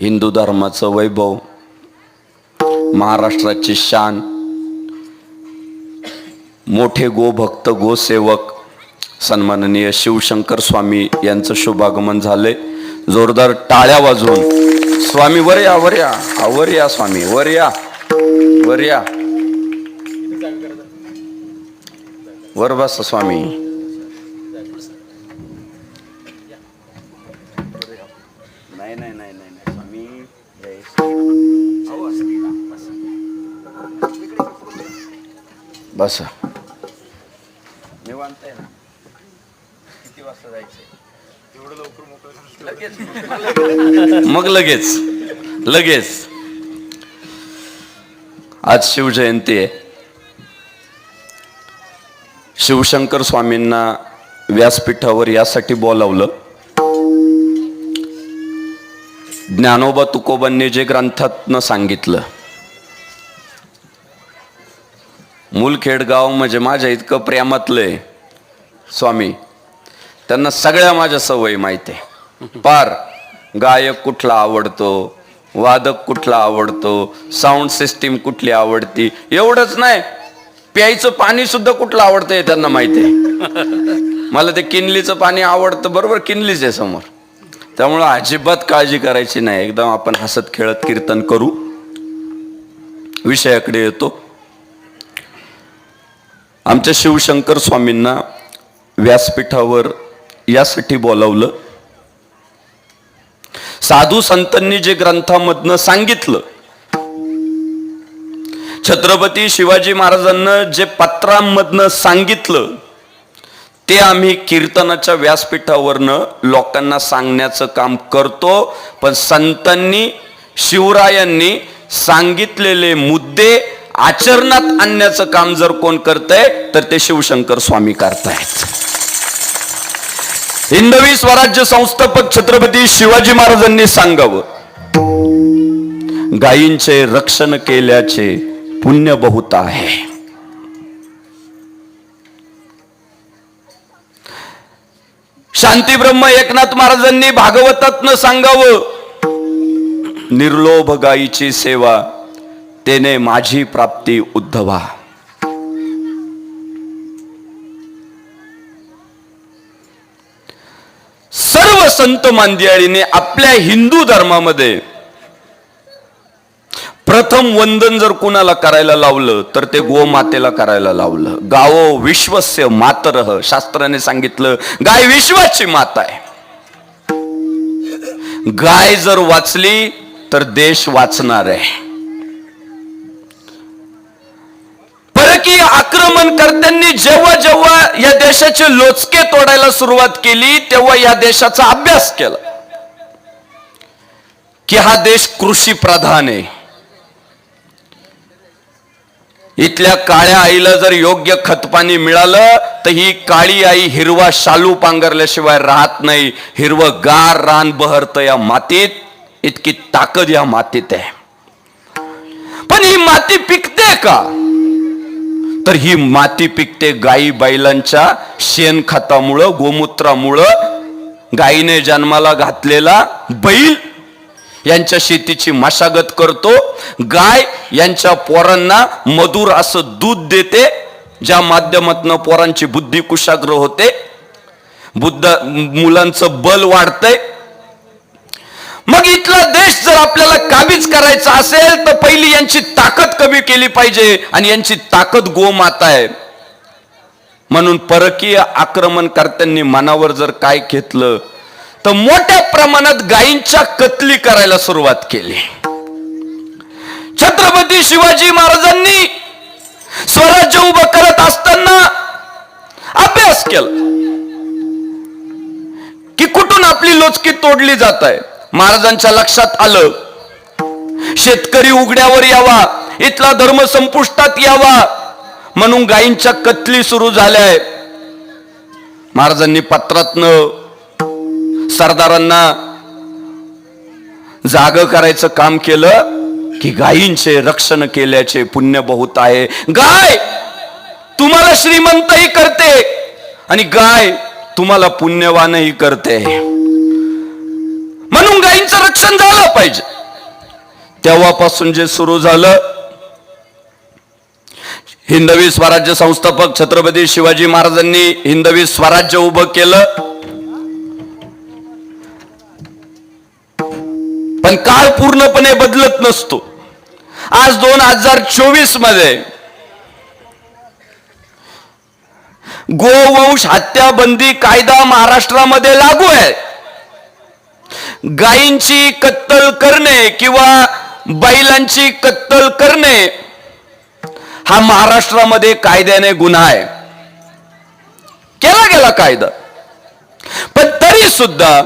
हिंदू धर्माचं वैभव महाराष्ट्राची शान मोठे गोभक्त गोसेवक सन्माननीय शिवशंकर स्वामी यांचं शुभागमन झालंय. जोरदार टाळ्या वाजवून. स्वामी वर या वर या. वर या स्वामी वर या. वर या. वर स्वामी. बस निवांत आहे ना. किती वाजता जायचंय? लगेच. मग लगेच. लगेच. आज शिवजयंती आहे. शिवशंकर स्वामींना व्यासपीठावर यासाठी बोलावलं. ज्ञानोबा तुकोबांनी जे ग्रंथातनं सांगितलं. मुलखेडगाव म्हणजे माझ्या इतकं प्रेमातलं आहे स्वामी. त्यांना सगळ्या माझ्या सवयी माहिती आहे. पार गायक कुठला आवडतो वादक कुठला आवडतो साऊंड सिस्टीम कुठली आवडती एवढंच नाही. प्यायचं पाणी सुद्धा कुठलं आवडतं हे त्यांना माहिती आहे. मला ते किनलीचं पाणी आवडतं बरोबर किनलीच आहे समोर. त्यामुळं अजिबात काळजी करायची नाही. एकदम आपण हसत खेळत कीर्तन करू. विषयाकडे येतो. आमच्या शिवशंकर स्वामींना व्यासपीठावर यासाठी बोलावलं. साधू संतांनी जे ग्रंथामधनं सांगितलं छत्रपती शिवाजी महाराजांना जे पत्रांमधनं सांगितलं ते आम्ही कीर्तनाच्या व्यासपीठावरनं लोकांना सांगण्याचं काम करतो. पण संतांनी शिवरायांनी सांगितलेले मुद्दे आचरणात आणण्याचं काम जर कोण करतंय तर ते शिवशंकर स्वामी करतायत. हिंदवी स्वराज्य संस्थापक छत्रपती शिवाजी महाराजांनी सांगावं गायींचे रक्षण केल्याचे पुण्य बहुत आहे. शांती ब्रह्म एकनाथ महाराजांनी भागवतातनं सांगावं निर्लोभ गायीची सेवा तेने माझी प्राप्ती उद्धवा. सर्व संत मांदियाळीने आपल्या हिंदू धर्मामध्ये प्रथम वंदन जर कुणाला करायला लावलं तर ते गोमातेला करायला लावलं. गावो विश्वस्य मातरह शास्त्राने सांगितलं गाय विश्वाची माता आहे. गाय जर वाचली तर देश वाचणार आहे. परकीय आक्रमणकर्त्यांनी जेव्हा जेव्हा या देशाचे लोचके तोडायला सुरुवात केली तेव्हा या देशाचा अभ्यास केला. की हा देश कृषी प्रधान आहे. इथल्या काळ्या आईला जर योग्य खतपाणी मिळालं तर ही काळी आई हिरवा शालू पांघरल्याशिवाय राहत नाही. हिरवं गार रान बहरतं या मातीत इतकी ताकद या मातीत आहे. पण ही माती पिकते का? तर ही माती पिकते गाई बैलांच्या शेणखतामुळं गोमूत्रामुळं. गायीने जन्माला घातलेला बैल यांच्या शेतीची मशागत करतो. गाय यांच्या पोरांना मधुर असं दूध देते ज्या माध्यमातनं पोरांची बुद्धी कुशाग्र होते. बुद्ध मुलांचं बल वाढतंय. मग इथला देश जर आपल्याला काबीज करायचा असेल तर पहिली यांची ताकद कमी केली पाहिजे आणि यांची ताकद गोमाता आहे. म्हणून परकीय आक्रमणकर्त्यांनी मनावर जर काय घेतलं तर मोठ्या प्रमाणात गायींच्या कत्ली करायला सुरुवात केली. छत्रपती शिवाजी महाराजांनी स्वराज्य उभं करत असताना अभ्यास केला की कुठून आपली लोचकी तोडली जात आहे. महाराजांच्या लक्षात आलं. शेतकरी उघड्यावर यावा इथला धर्म संपुष्टात यावा म्हणून गायींच्या कत्ली सुरू झाल्या. महाराजांनी पत्रातन सरदारांना जाग करायचं काम केलं की गायींचे रक्षण केल्याचे पुण्य बहुत आहे. गाय तुम्हाला श्रीमंतही करते आणि गाय तुम्हाला पुण्यवानही करते. म्हणून गायींचं रक्षण झालं पाहिजे. तेव्हापासून जे सुरू झालं हिंदवी स्वराज्य संस्थापक छत्रपती शिवाजी महाराजांनी हिंदवी स्वराज्य उभं केलं. पण काळ पूर्णपणे बदलत नसतो. आज दोन हजार चोवीसमध्ये गोवंश हत्याबंदी कायदा महाराष्ट्रामध्ये लागू आहे. गायींची कत्तल करणे किंवा बैलांची कत्तल करणे हा महाराष्ट्रामध्ये कायद्याने गुन्हा आहे. केला गेला कायदा. पण तरी सुद्धा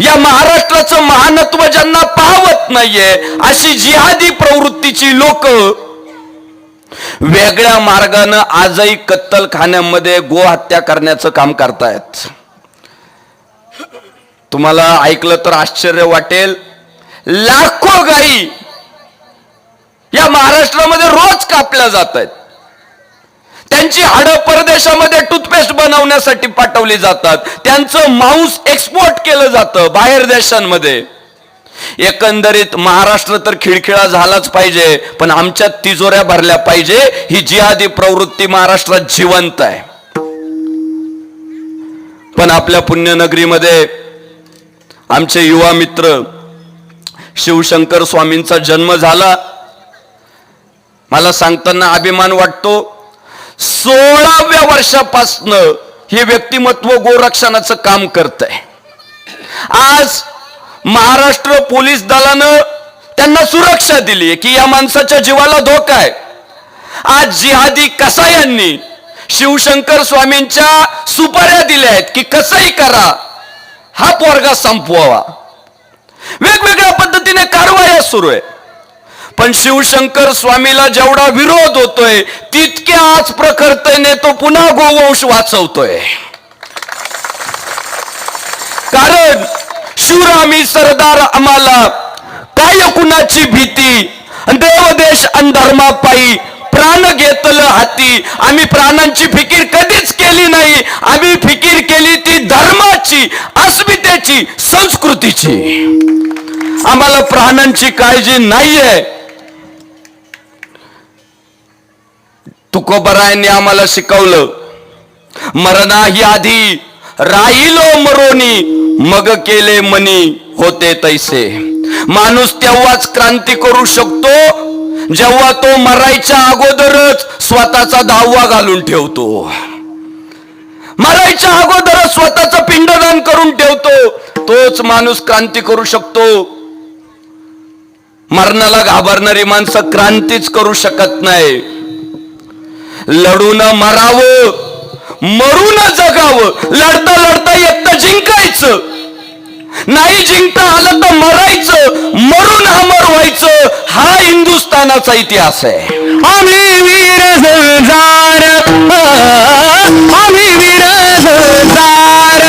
या महाराष्ट्राचं महानत्व ज्यांना पाहवत नाहीये अशी जिहादी प्रवृत्तीची लोक वेगळ्या मार्गानं आजही कत्तलखान्यामध्ये गोहत्या करण्याचं काम करतायत. तुम्हाला ऐकलं तर आश्चर्य वाटेल. लाखो गायी या महाराष्ट्रामध्ये रोज कापल्या जात आहेत त्यांची हाडं परदेशामध्ये टूथपेस्ट बनवण्यासाठी पाठवली जातात. त्यांचं मांस एक्सपोर्ट केलं जातं बाहेर देशांमध्ये. एकंदरीत महाराष्ट्र तर खिळखिळा झालाच पाहिजे पण आमच्या तिजोऱ्या भरल्या पाहिजे. ही जिहादी प्रवृत्ती महाराष्ट्रात जिवंत आहे. पण आपल्या पुण्यनगरीमध्ये आमचे युवा मित्र शिवशंकर स्वामींचा जन्म झाला. मला सांगताना अभिमान वाटतो. सोळाव्या वर्षापासनं हे व्यक्तिमत्व गोरक्षणाचं काम करत आहे आज महाराष्ट्र पोलीस दलानं त्यांना सुरक्षा दिली की या माणसाच्या जीवाला धोका आहे. आज जिहादी कसा यांनी शिवशंकर स्वामींच्या सुपाऱ्या दिल्या आहेत की कसंही करा. हा पोरगा संपवावा. वेगवेगळ्या पद्धतीने कारवाया सुरू आहे. पण शिवशंकर स्वामीला जेवढा विरोध होतोय तितक्या आज प्रखरतेने तो पुन्हा गोवंश वाचवतोय. कारण शिवरामी सरदार आम्हाला काय कुणाची भीती? देवदेश अंधर्मापायी प्राण घेतलं हाती. आम्ही प्राणांची फिकीर कधीच केली नाही. आम्ही फिकीर केली ती धर्माची अस्मितेची संस्कृतीची. आम्हाला प्राणांची काळजी नाहीये. तुकोबरायांनी आम्हाला शिकवलं मरणा ही आधी राहिलो मरोनी मग केले मनी होते तैसे. माणूस तेव्हाच क्रांती करू शकतो जेव्हा तो मरायच्या अगोदरच स्वतःचा दहावा घालून ठेवतो. मरायच्या अगोदरच स्वतःचं पिंडदान करून ठेवतो. तोच माणूस क्रांती करू शकतो. मरणाला घाबरणारी माणसं क्रांतीच करू शकत नाही. लढून मरावं मरून जगावं लढता लढता एकटं जिंकायचं. नाही जिंकता आलं तर मरायचं मरून अमर व्हायचं हा हिंदुस्थानाचा इतिहास आहे. आम्ही वीर संसार आम्ही वीर संसार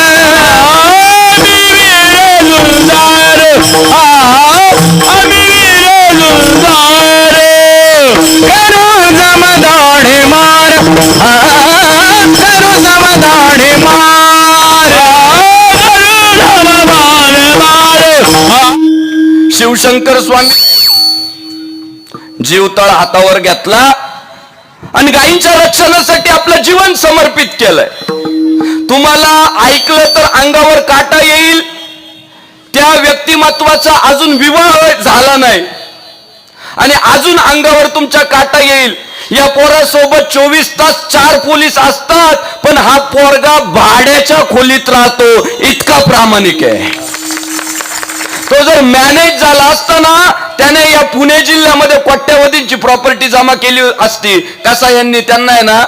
आम्ही वीर संसार करू जमदाडे मार. शंकर स्वामी जीवतळ हातावर घेतला आणि गायींच्या रक्षणासाठी आपलं जीवन समर्पित केलंय. तुम्हाला ऐकलं तर अंगावर काटा येईल. त्या व्यक्तिमत्वाचा अजून विवाह झाला नाही. आणि अजून अंगावर तुमच्या काटा येईल. या पोरासोबत चोवीस तास चार पोलीस असतात पण हा पोरगा भाड्याच्या खोलीत राहतो. इतका प्रामाणिक आहे. तो जर मॅनेज झाला असता ना त्याने या पुणे जिल्ह्यामध्ये कोट्यवधींची प्रॉपर्टी जमा केली असती कसा यांनी त्यांना आहे ना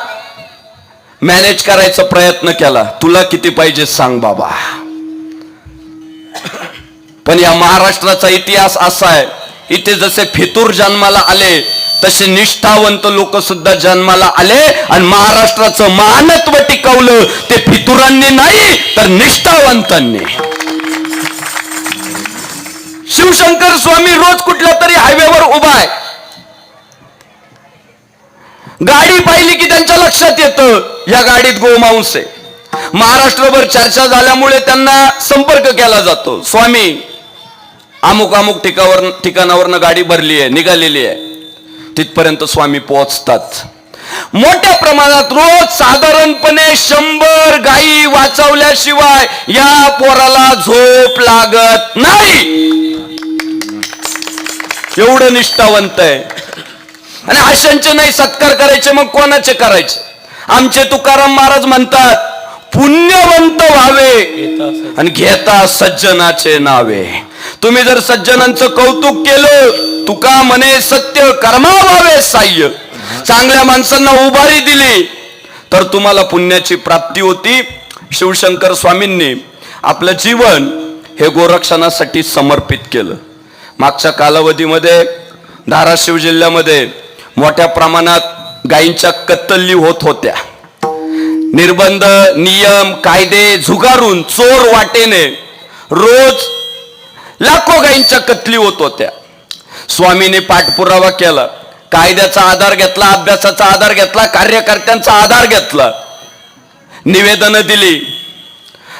मॅनेज करायचा प्रयत्न केला. तुला किती पाहिजे सांग बाबा. पण या महाराष्ट्राचा इतिहास असा आहे इथे जसे फितूर जन्माला आले तसे निष्ठावंत लोक सुद्धा जन्माला आले आणि महाराष्ट्राचं महानत्व टिकवलं ते फितुरांनी नाही तर निष्ठावंतांनी. शिवशंकर स्वामी रोज कुठल्या तरी हायवेवर उभा आहे. गाडी पाहिली की त्यांच्या लक्षात येतं या गाडीत गोमांस आहे. महाराष्ट्रभर चर्चा झाल्यामुळे त्यांना संपर्क केला जातो. स्वामी अमुक अमुक ठिकावर ठिकाणावरनं गाडी भरली आहे निघालेली आहे. तिथपर्यंत स्वामी पोहोचतात. मोठ्या प्रमाणात रोज साधारणपणे शंभर गायी वाचवल्याशिवाय या पोराला झोप लागत नाही. एवढं निष्ठावंत आहे. आणि अशांचे नाही सत्कार करायचे मग कोणाचे करायचे? आमचे तुकाराम महाराज म्हणतात पुण्यवंत व्हावे आणि घेता सज्जनाचे नावे. तुम्ही जर सज्जनांचं कौतुक केलं तुका म्हणे सत्य कर्मा व्हावे साह्य. चांगल्या माणसांना उभारी दिली तर तुम्हाला पुण्याची प्राप्ती होती. शिवशंकर स्वामींनी आपलं जीवन हे गोरक्षणासाठी समर्पित केलं. मागच्या कालावधीमध्ये धाराशिव जिल्ह्यामध्ये मोठ्या प्रमाणात गायींच्या कत्तली होत होत्या. निर्बंध नियम कायदे झुगारून चोर वाटेने रोज लाखो गायींच्या कत्तली होत होत्या. स्वामीने पाठपुरावा केला कायद्याचा आधार घेतला अभ्यासाचा आधार घेतला कार्यकर्त्यांचा आधार घेतला. निवेदन दिली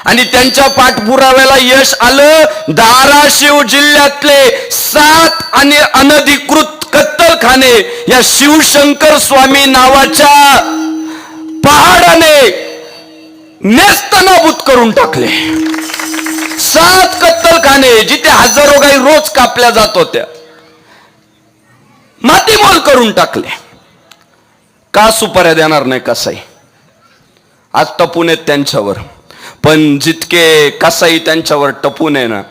आणि त्यांच्या पाठपुराव्याला यश आलं. धाराशिव जिल्ह्यातले सात आणि अनधिकृत कत्तलखाने या शिवशंकर स्वामी नावाच्या पहाडाने नेस्तनाभूत करून टाकले. सात कत्तलखाने जिथे हजारो गाई रोज कापल्या जात होत्या मातीमोल करून टाकले. का सुपाऱ्या देणार नाही कसाई आज टपून आहेत त्यांच्यावर. पण जितके कसाई त्यांच्यावर टपून आहे ना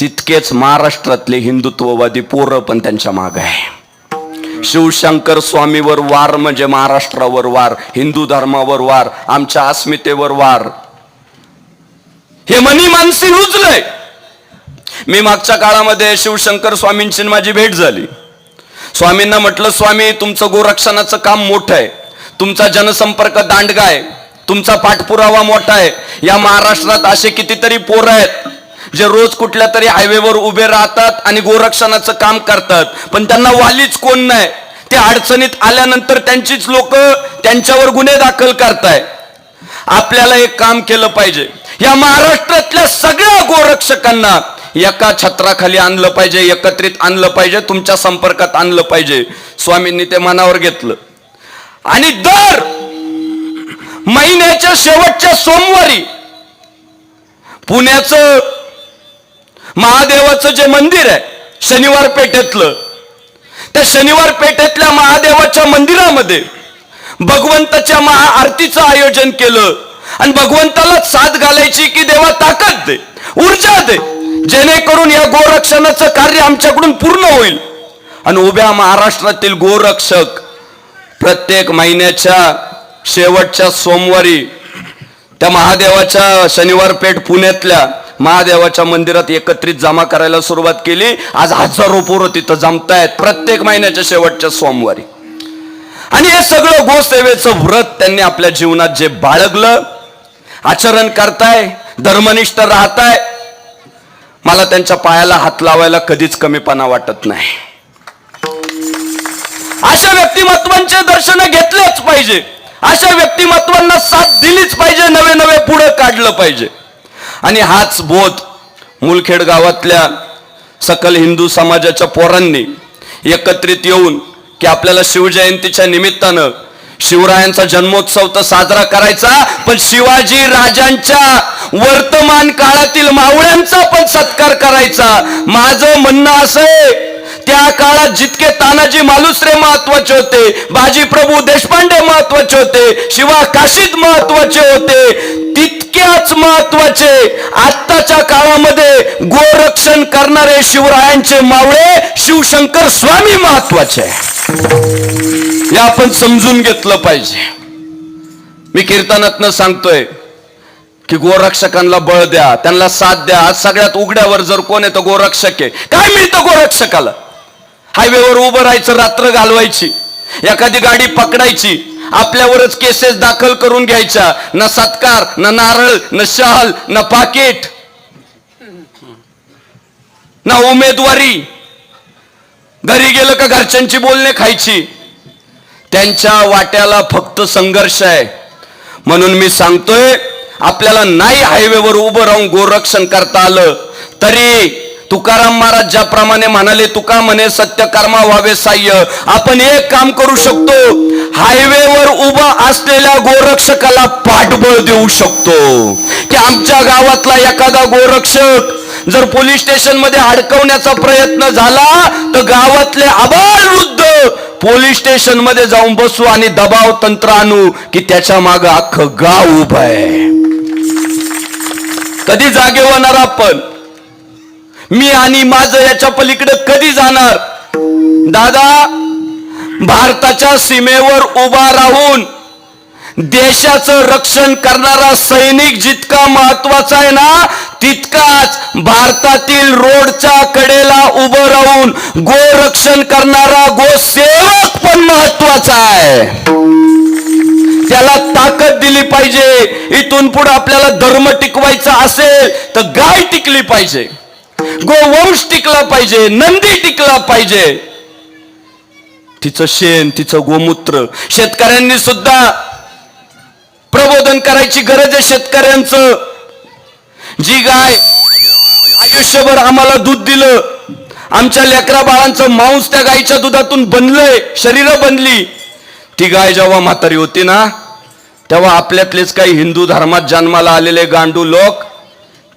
तितकेच महाराष्ट्रातले हिंदुत्ववादी पोरं पण त्यांच्या माग आहे. शिवशंकर स्वामीवर वार म्हणजे महाराष्ट्रावर वार हिंदू धर्मावर वार आमच्या अस्मितेवर वार. हे मनी मानसी रुजलंय मी मागच्या काळामध्ये शिवशंकर स्वामींची माझी भेट झाली. स्वामींना म्हटलं स्वामी तुमचं गोरक्षणाचं काम मोठं आहे. तुमचा जनसंपर्क दांडगा आहे. तुमचा पाठपुरावा मोठा आहे. या महाराष्ट्रात असे कितीतरी पोरं आहेत जे रोज कुठल्या तरी हायवेवर उभे राहतात आणि गोरक्षणाचं काम करतात. पण त्यांना वालीच कोण नाही. ते अडचणीत आल्यानंतर त्यांचीच लोक त्यांच्यावर गुन्हे दाखल करताय. आपल्याला एक काम केलं पाहिजे. या महाराष्ट्रातल्या सगळ्या गोरक्षकांना एका छत्राखाली आणलं पाहिजे एकत्रित आणलं पाहिजे तुमच्या संपर्कात आणलं पाहिजे. स्वामींनी ते मनावर घेतलं. आणि दर महिन्याच्या शेवटच्या सोमवारी पुण्याचं महादेवाचं जे मंदिर आहे शनिवार पेठेतलं त्या शनिवार पेठेतल्या महादेवाच्या मंदिरामध्ये भगवंताच्या महाआरतीचं आयोजन केलं आणि भगवंताला साथ घालायची की देवा ताकद दे ऊर्जा दे जेणेकरून या गोरक्षणाचं कार्य आमच्याकडून पूर्ण होईल. आणि उभ्या महाराष्ट्रातील गोरक्षक प्रत्येक महिन्याच्या शेवटच्या सोमवारी त्या महादेवाच्या शनिवार पेठ पुण्यातल्या महादेवाच्या मंदिरात एकत्रित जमा करायला सुरुवात केली. आज हजारो पोरं तिथं जमतायत प्रत्येक महिन्याच्या शेवटच्या सोमवारी. आणि हे सगळं गोसेवेचं व्रत त्यांनी आपल्या जीवनात जे बाळगलं आचरण करताय धर्मनिष्ठ राहताय मला त्यांच्या पायाला हात लावायला कधीच कमीपणा वाटत नाही. अशा व्यक्तिमत्वांचे दर्शन घेतलेच पाहिजे. अशा व्यक्तिमत्वांना साथ दिलीच पाहिजे नवे नवे पुढे काढलं पाहिजे. आणि हाच बोध मुलखेड गावातल्या सकल हिंदू समाजाच्या पोरांनी एकत्रित येऊन की आपल्याला शिवजयंतीच्या निमित्तानं शिवरायांचा जन्मोत्सव तर साजरा करायचा पण शिवाजी राजांच्या वर्तमान काळातील मावळ्यांचा पण सत्कार करायचा. माझं म्हणणं असं आहे त्या काळात जितके तानाजी मालुसरे महत्त्वाचे होते बाजी प्रभू देशपांडे महत्त्वाचे होते शिवा काशीद महत्त्वाचे होते तितक्याच महत्त्वाचे आत्ताच्या काळामध्ये गोरक्षण करणारे शिवरायांचे मावळे शिवशंकर स्वामी महत्त्वाचे. हे आपण समजून घेतलं पाहिजे. मी कीर्तनातनं सांगतोय की गोरक्षकांना बळ द्या त्यांना साथ द्या आज सगळ्यात उघड्यावर जर कोण आहे तर गोरक्षक आहे. काय मिळतं गोरक्षकाला? हायवेवर उभं राहायचं रात्र घालवायची. एखादी गाडी पकडायची आपल्यावरच केसेस दाखल करून घ्यायच्या. न सत्कार न नारळ न शाल न पाकिट. ना उमेदवारी. घरी गेलं का घरच्यांची बोलणे खायची? त्यांच्या वाट्याला फक्त संघर्ष आहे. म्हणून मी सांगतोय आपल्याला नाही हायवेवर उभं राहून गोरक्षण करता आलं तरी तुकाराम महाराज ज्याप्रमाणे म्हणाले तुका म्हणे सत्य कर्मा व्हावे साह्य. आपण एक काम करू शकतो. हायवेवर उभा असलेल्या गोरक्षकाला पाठबळ देऊ शकतो. की आमच्या गावातला एखादा गोरक्षक जर पोलीस स्टेशनमध्ये अडकवण्याचा प्रयत्न झाला तर गावातले आबाल वृद्ध पोलीस स्टेशनमध्ये जाऊन बसू आणि दबाव तंत्र आणू की त्याच्या माग अख्खं गाव उभं आहे. कधी जागे होणार आपण? मी आणि माझं याच्या पलीकडे कधी जाणार? दादा भारताच्या सीमेवर उभा राहून देशाचं रक्षण करणारा सैनिक जितका महत्त्वाचा आहे ना तितकाच भारतातील रोडच्या कडेला उभं राहून गोरक्षण करणारा गो सेवक पण महत्त्वाचा आहे. त्याला ताकद दिली पाहिजे. इथून पुढे आपल्याला धर्म टिकवायचा असेल तर गाय टिकली पाहिजे. गोवंश टिकला पाहिजे नंदी टिकला पाहिजे. तिचं शेण तिचं गोमूत्र शेतकऱ्यांनी सुद्धा प्रबोधन करायची गरज आहे शेतकऱ्यांचं. जी गाय आयुष्यभर आम्हाला दूध दिलं आमच्या लेकरा बाळांचं मांस त्या गायीच्या दुधातून बनलंय शरीर बनली. ती गाय जेव्हा म्हातारी होती ना तेव्हा आपल्यातलेच काही हिंदू धर्मात जन्माला आलेले गांडू लोक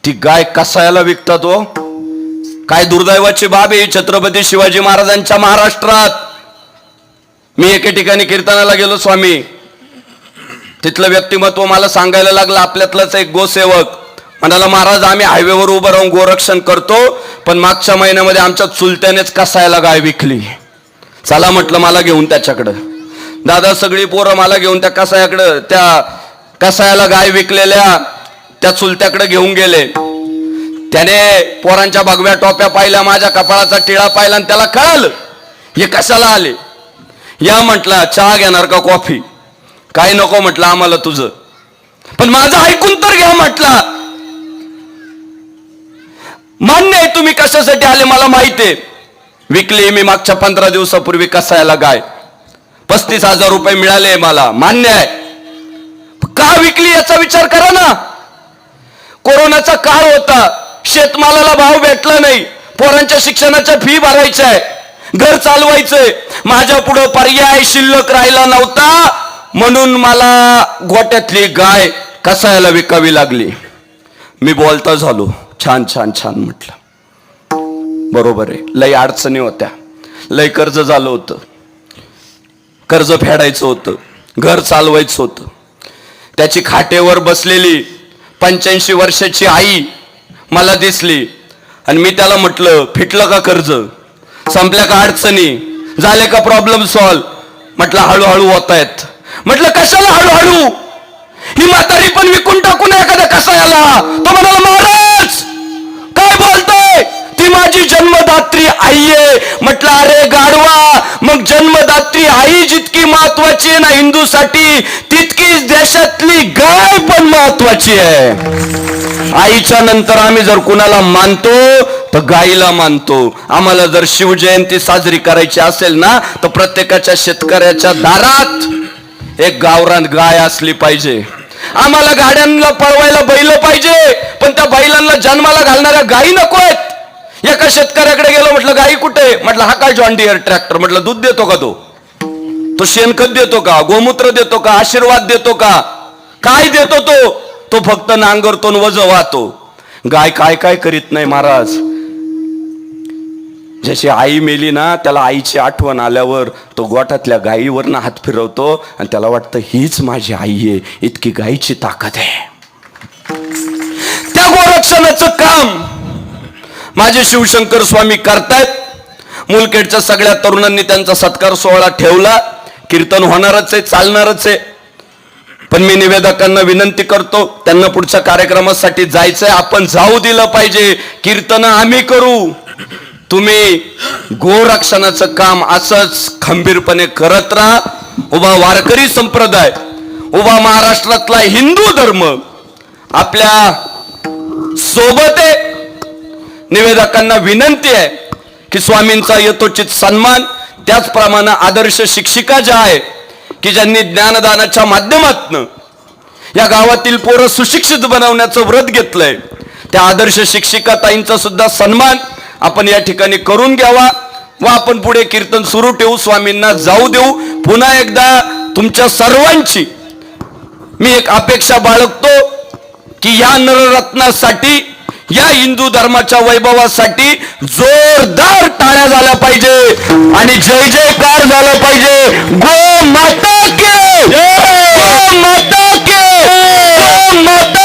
ती गाय कसायला विकतात हो? काय दुर्दैवाची बाब आहे? छत्रपती शिवाजी महाराजांच्या महाराष्ट्रात. मी एके ठिकाणी कीर्तनाला गेलो स्वामी. तिथलं व्यक्तिमत्व मला सांगायला लागलं आपल्यातलाच एक गोसेवक. म्हणाला महाराज आम्ही हायवेवर उभं राहून गोरक्षण करतो पण मागच्या महिन्यामध्ये आमच्या चुलत्यानेच कसायला गाय विकली. चला म्हटलं मला घेऊन त्याच्याकडं. दादा सगळी पोरं मला घेऊन त्या कसायाकडं त्या कसायाला गाय विकलेल्या त्या चुलत्याकडे घेऊन गेले. त्याने पोरांच्या भगव्या टोप्या पाहिल्या माझ्या कपाळाचा टिळा पाहिला आणि त्याला कळालं हे कशाला आले? या म्हटला चहा घेणार का कॉफी? काय नको म्हटलं आम्हाला तुझं. पण माझं ऐकून तर घ्या म्हटला. मान्य आहे तुम्ही कशासाठी आले मला माहिती आहे. विकली मी मागच्या पंधरा दिवसापूर्वी कसायला गाय. पस्तीस हजार रुपये मिळाले मला मान्य आहे. का विकली याचा विचार करा ना. कोरोनाचा काळ होता. शेतमालाला भाव भेटला नाही. पोरांच्या शिक्षणाच्या फी भरायच्या. आहे घर चालवायचंय. माझ्या पुढं पर्याय शिल्लक राहिला नव्हता. म्हणून मला गोट्यातली गाय कसायला विकावी लागली? मी बोलता झालो. छान छान छान म्हटलं. बरोबर आहे. लय अडचणी होत्या. लय कर्ज झालं होतं. कर्ज फेडायचं होतं. घर चालवायचं होतं. त्याची खाटेवर बसलेली पंच्याऐंशी वर्षाची आई मला दिसली. आणि मी त्याला म्हटलं फिटलं का कर्ज? संपल्या का अडचणी? झाले का प्रॉब्लेम सॉल्व म्हटलं हळूहळू होत आहेत. म्हटलं कशाला हळूहळू? ही म्हातारी पण विकून टाकू नये कसा याला तो म्हणाला महाराज काय बोलतोय ती माझी जन्मदात्री आई आहे म्हटलं अरे गाडवा मग जन्मदात्री आई जितकी महत्वाची आहे ना हिंदूसाठी तितकीच देशातली गाय पण महत्वाची आहे. आईच्या नंतर आम्ही जर कुणाला मानतो तर गाईला मानतो. आम्हाला जर शिवजयंती साजरी करायची असेल ना तर प्रत्येकाच्या शेतकऱ्याच्या दारात एक गावरान गाय असली पाहिजे. आम्हाला गाड्यांना पळवायला बैल पाहिजे पण त्या बैलांना जन्माला घालणाऱ्या गायी नको आहेत. एका शेतकऱ्याकडे गेलो म्हटलं गाई कुठे म्हटलं हा काय जॉन ट्रॅक्टर म्हटलं दूध देतो का तो? तो शेणखत देतो का? गोमूत्र देतो का? आशीर्वाद देतो का? काय देतो तो? तो फक्त नांगरतो वज वाहतो. गाय काय काय करीत नाही महाराज. जशी आई मेली ना त्याला आईची आठवण आल्यावर तो गोठातल्या गायीवरनं हात फिरवतो आणि त्याला वाटतं हीच माझी आई आहे. इतकी गायीची ताकद आहे. त्या गोरक्षणाचं काम माझे शिवशंकर स्वामी करतायत. मुलखेडच्या सगळ्या तरुणांनी त्यांचा सत्कार सोहळा ठेवला. कीर्तन होणारच आहे चालणारच आहे. पण मी निवेदकांना विनंती करतो त्यांना पुढच्या कार्यक्रमासाठी जायचंय. आपण जाऊ दिलं पाहिजे. कीर्तन आम्ही करू. तुम्ही गोरक्षणाचं काम असंच खंबीरपणे करत राहा. उभा वारकरी संप्रदाय उभा महाराष्ट्रातला हिंदू धर्म आपल्यासोबत आहे. निवेदकांना विनंती आहे की स्वामींचा यथोचित सन्मान त्याचप्रमाणे आदर्श शिक्षिका ज्या आहे की ज्यांनी ज्ञानदानाच्या माध्यमातनं या गावातील पोरं सुशिक्षित बनवण्याचं व्रत घेतलंय त्या आदर्श शिक्षिका ताईंचा सुद्धा सन्मान आपण या ठिकाणी करून घ्यावा व आपण पुढे कीर्तन सुरू ठेवू स्वामींना जाऊ देऊ. पुन्हा एकदा तुमच्या सर्वांची मी एक अपेक्षा बाळगतो की या नररत्नासाठी या हिंदू धर्माच्या वैभवासाठी जोरदार टाळ्या झाल्या पाहिजे. आणि जय जयकार झाला पाहिजे. गो माता के! गो माता के! गो माता